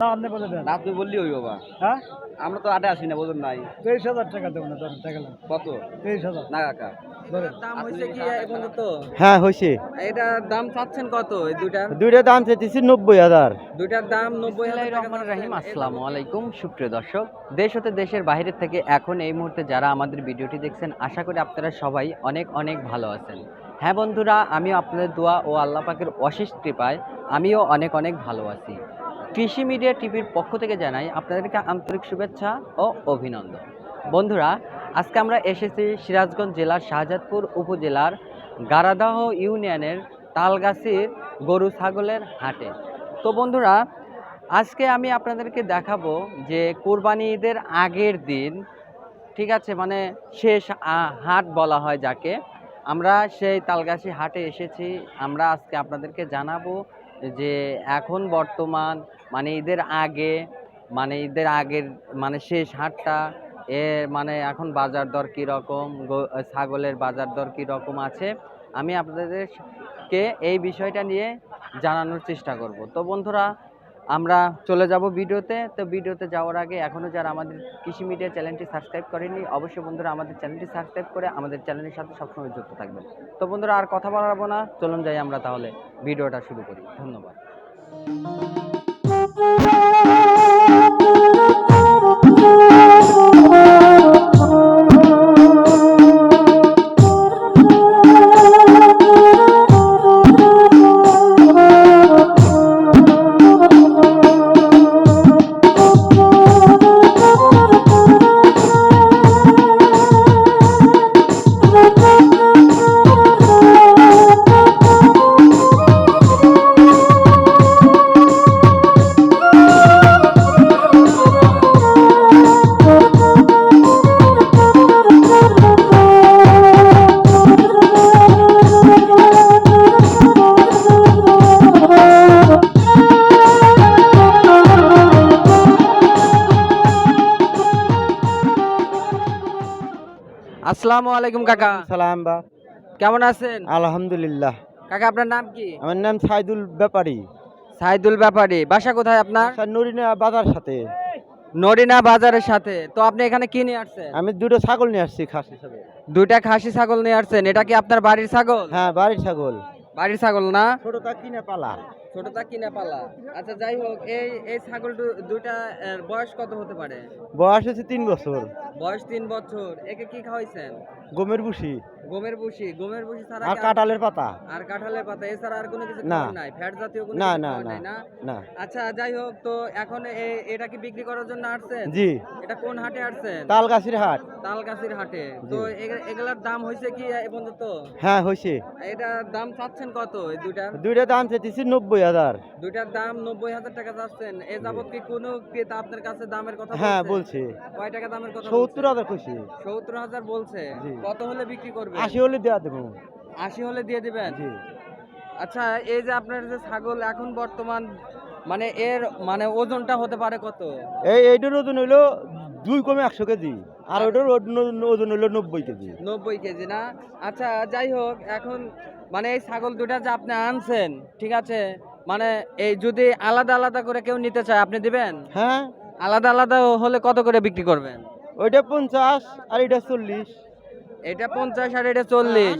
না আপনি বলে দেন। না বললি ওই বাবা। হ্যাঁ? আমরা তো আটে আসি না বোঝেন নাই। তেইশ হাজার টাকা দেবো না ধরেন টাকা কত? তেইশ হাজার। না কাকা। দাম হয়েছে কি এখন তো হ্যাঁ হয়েছে এটা দাম চাচ্ছেন কত এই দুইটার? দুইটা দাম চাইতেছি নব্বই হাজার। দুইটার দাম নব্বই হাজার রহমান রাহিম আসসালামু আলাইকুম সুপ্রিয় দর্শক। দেশ হতে দেশের বাইরে থেকে এখন এই মুহূর্তে যারা আমাদের ভিডিওটি দেখছেন আশা করি আপনারা সবাই অনেক অনেক ভালো আছেন। হ্যাঁ বন্ধুরা আমিও আপনাদের দোয়া ও আল্লাহ পাকের অশেষ কৃপায় আমিও অনেক অনেক ভালো আছি। কৃষি মিডিয়া টিভির পক্ষ থেকে জানাই আপনাদেরকে আন্তরিক শুভেচ্ছা ও অভিনন্দন। বন্ধুরা, আজকে আমরা এসেছি সিরাজগঞ্জ জেলার শাহজাদপুর উপজেলার গারাদাহ ইউনিয়নের তালগাছির গরু ছাগলের হাটে। তো বন্ধুরা, আজকে আমি আপনাদেরকে দেখাবো যে কোরবানি ঈদের আগের দিন, ঠিক আছে মানে শেষ হাট বলা হয় যাকে, আমরা সেই তালগাছি হাটে এসেছি। আমরা আজকে আপনাদেরকে জানাব যে এখন বর্তমান মানে ঈদের আগে মানে ঈদের আগের মানে শেষ হাটটা, এ মানে এখন বাজার দর কীরকম ছাগলের বাজার দর কীরকম আছে, আমি আপনাদেরকে এই বিষয়টা নিয়ে জানানোর চেষ্টা করব। তো বন্ধুরা, আমরা চলে যাব ভিডিওতে। তো ভিডিওতে যাওয়ার আগে এখনও যারা আমাদের কৃষি মিডিয়া চ্যানেলটি সাবস্ক্রাইব করেনি অবশ্যই বন্ধুরা আমাদের চ্যানেলটি সাবস্ক্রাইব করে আমাদের চ্যানেলের সাথে সবসময় যুক্ত থাকবেন। তো বন্ধুরা, আর কথা বাড়াবো না। চলুন যাই আমরা তাহলে ভিডিওটা শুরু করি। ধন্যবাদ। আসসালামু আলাইকুম কাকা। সালাম বা। কেমন আছেন? আলহামদুলিল্লাহ। কাকা আপনার নাম কি? আমার নাম সাইদুল ব্যাপারী। সাইদুল ব্যাপারী। বাসা কোথায় আপনার? নরিনা বাজার সাথে। নরিনা বাজারের সাথে। তো আপনি এখানে কি নিয়ে আসছেন? আমি দুটো ছাগল নিয়ে আসছি খাসি ছাগল। দুইটা খাসি ছাগল নিয়ে আসছেন। এটা কি আপনার বাড়ির ছাগল? হ্যাঁ বাড়ির ছাগল। বাড়ির ছাগল না? ছোটটা কিনে পালা। ছোটটা কিনা পালা। আচ্ছা যাই হোক এই এই ছাগল দু- দুইটা এর বয়স কত হতে পারে? বয়স হচ্ছে তিন বছর। বয়স তিন বছর। একে কি খাওয়াইছেন? গমের বুসি গমের ভুসি। গমের ভুসি ছাড়া আর কাঁঠালের পাতা। আর কাঁঠালের পাতা। এছাড়া আর কোনো কিছু না। নাই? ফ্যাট জাতীয় কোনো না, না, না। না? আচ্ছা যাই হোক তো এখন এটা কি বিক্রি করার জন্য আসছেন? জি। এটা কোন হাটে আসছেন? তালগাছির হাট। তালগাছির হাটে। তো এগুলার দাম হয়েছে কি এ পর্যন্ত? হ্যাঁ হয়েছে এটা দাম চাচ্ছেন কত? এই দুইটার দুইটা দাম চাইতেছি নব্বই হাজার। দুইটার দাম নব্বই হাজার টাকা চাচ্ছেন এ যাবত কি কোনো ক্রেতা আপনার কাছে দামের কথা হ্যাঁ বলছে? কয় টাকা দামের কথা সত্তর হাজার খুশি সত্তর হাজার বলছে। কত হলে বিক্রি করবে আশি হলে দেওয়া দেবো। আশি হলে দিয়ে দিবেন? আচ্ছা এই যে আপনার যে ছাগল এখন বর্তমান মানে এর মানে ওজনটা হতে পারে কত? এই এইটার ওজন হইল দুই কমে একশো কেজি। আর ওইটার ওজন- ওজন হইল নব্বই কেজি। নব্বই কেজি না? আচ্ছা যাই হোক এখন মানে এই ছাগল দুটা যে আপনি আনছেন ঠিক আছে? মানে এই যদি আলাদা আলাদা করে কেউ নিতে চায় আপনি দিবেন? হ্যাঁ। আলাদা আলাদা হলে কত করে বিক্রি করবেন? ওইটা পঞ্চাশ আর এটা চল্লিশ। এটা পঞ্চাশ আর এটা চল্লিশ।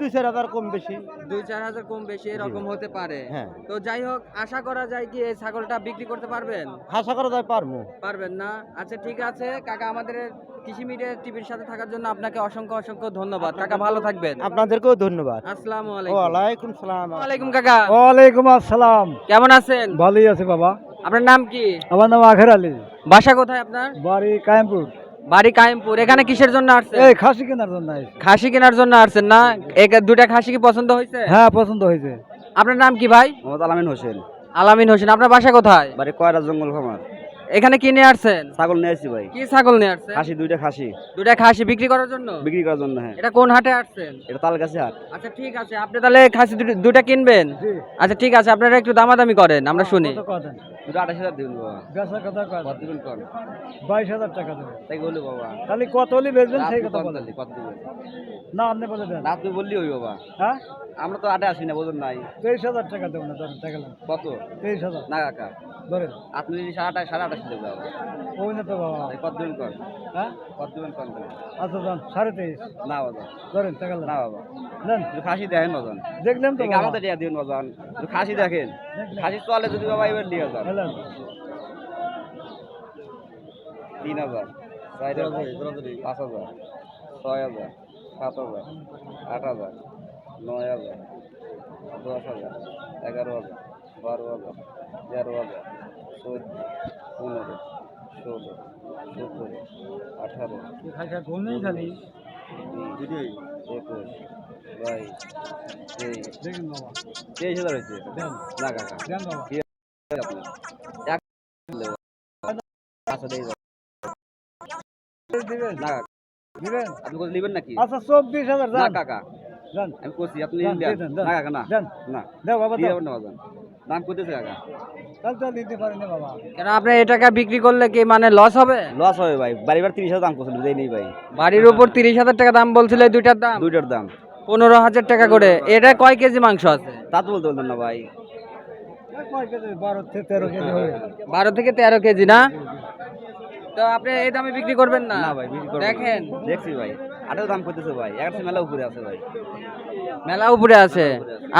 দুই চার হাজার কম বেশি। দুই চার হাজার কম বেশি এরকম হতে পারে। হ্যাঁ। তো যাই হোক আশা করা যায় কি এই ছাগলটা বিক্রি করতে পারবেন? আশা করা যায় পারব। পারবেন না? আচ্ছা ঠিক আছে। কাকা আমাদের কৃষি মিডিয়া টিভির সাথে থাকার জন্য আপনাকে অসংখ্য অসংখ্য ধন্যবাদ। কাকা ভালো থাকবেন। আপনাদেরকেও ধন্যবাদ। আসসালামু আলাইকুম। ওয়ালাইকুম সালাম। ওয়ালাইকুম কাকা। ওয়ালাইকুম আসসালাম। কেমন আছেন? ভালোই আছে বাবা। আপনার নাম কি? আমার নাম আখের আলী। বাসা কোথায় আপনার? বাড়ি কায়েমপুর। বাড়ি কায়েমপুর। এখানে কিসের জন্য আসছে এই খাসি কেনার জন্য। খাসি কেনার জন্য আসছেন না? এক দুটা খাসি কি পছন্দ হয়েছে? হ্যাঁ পছন্দ হয়েছে। আপনার নাম কি ভাই? মোহাম্মদ আলামিন হোসেন। আলামিন হোসেন আপনার বাসা কোথায়? বাড়ি কয়রা জঙ্গল খামার। এখানে কিনে আসছেন? ছাগল নিয়ে আসছি ভাই। কি ছাগল নিয়ে আসছেন? খাসি দুইটা খাসি। দুটা খাসি বিক্রি করার জন্য? বিক্রি করার জন্য হ্যাঁ। এটা কোন হাটে আসছেন? এটা তাল গাছে হাট। আচ্ছা ঠিক আছে। আপনি তাহলে খাসি দুটা কিনবেন? জি। আচ্ছা ঠিক আছে। আপনারা একটু দামাদামি করেন আমরা শুনি। কত কথা দুটো আঠাশ হাজার দিবেন বাবা। বেচা কথা কত দিবেন কন বাইশ হাজার টাকা দেবে তাই বলি বাবা। খালি কত হলে বেচবেন সেই কথা বলেন। কত দিবেন? না আপনি বলে দেন। না বললি ওই বাবা। হ্যাঁ? আমরা তো আটে আসি না বোঝেন নাই। তেইশ হাজার টাকা দেবো না টাকা কত? তেইশ হাজার। না কাকা। ধরেন। আপনি যদি সাড়ে আঠাশ সাড়ে আঠাশ বাবা ওই না তো বাবা। তাই কত দেবেন কর। হ্যাঁ? কত দেবেন কর আচ্ছা যান। সাড়ে তেইশ। না বাবা। ধরেন টাকা না বাবা। একটু খাসি দেখেন বাজান দেখলাম তো। আমাদের টিয়া দিন বাজান একটু খাসি দেখেন। খাসি চলে যদি বাবা এবার নিয়ে যান। তিন হাজার। চার হাজার। পাঁচ হাজার। ছয় হাজার। সাত হাজার। আট হাজার। নয় হাজার। দশ হাজার। এগারো হাজার। বারো হাজার। তেরো হাজার। চোদ্দ পনেরো ষোলো সতেরো আঠারো একুশ বাইশ তেইশ তেইশ হাজার হয়েছে। না কাকা আপনি কোথাও নেবেন নাকি? আচ্ছা চব্বিশ হাজার না যান কাকা যান। আমি করছি আপনি। না। কাকা না। না বাবা না দাম করতেছে কাকা? তাহলে তো দিতে পারি না বাবা। কেন আপনি এই টাকা বিক্রি করলে কি মানে লস হবে? লস হবে ভাই। বাড়ি বার তিরিশ হাজার দাম করছিল দেই নেই ভাই। বাড়ির উপর তিরিশ হাজার টাকা দাম বলছিল এই দুইটার দাম? দুইটার দাম। পনেরো হাজার টাকা করে। এটা কয় কেজি মাংস আছে? তা তো বলতে বলতেন না ভাই। এই কয় কেজি? বারো থেকে তেরো কেজি বারো থেকে তেরো কেজি না? তো আপনি এই দামে বিক্রি করবেন না? না ভাই না। দেখেন। দেখছি ভাই। আটাও দাম করতেছে ভাই একশো মেলা উপরে আছে ভাই। মেলা উপরে আছে?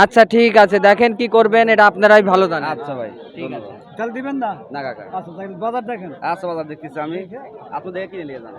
আচ্ছা ঠিক আছে দেখেন কি করবেন এটা আপনারাই ভালো জানেন। আচ্ছা ভাই ঠিক আছে। তাহলে দিবেন না? না কাকা। আচ্ছা তাহলে বাজার দেখেন। আচ্ছা বাজার দেখতেছি আমি। আপনি দেখে কিনে নিয়ে যান।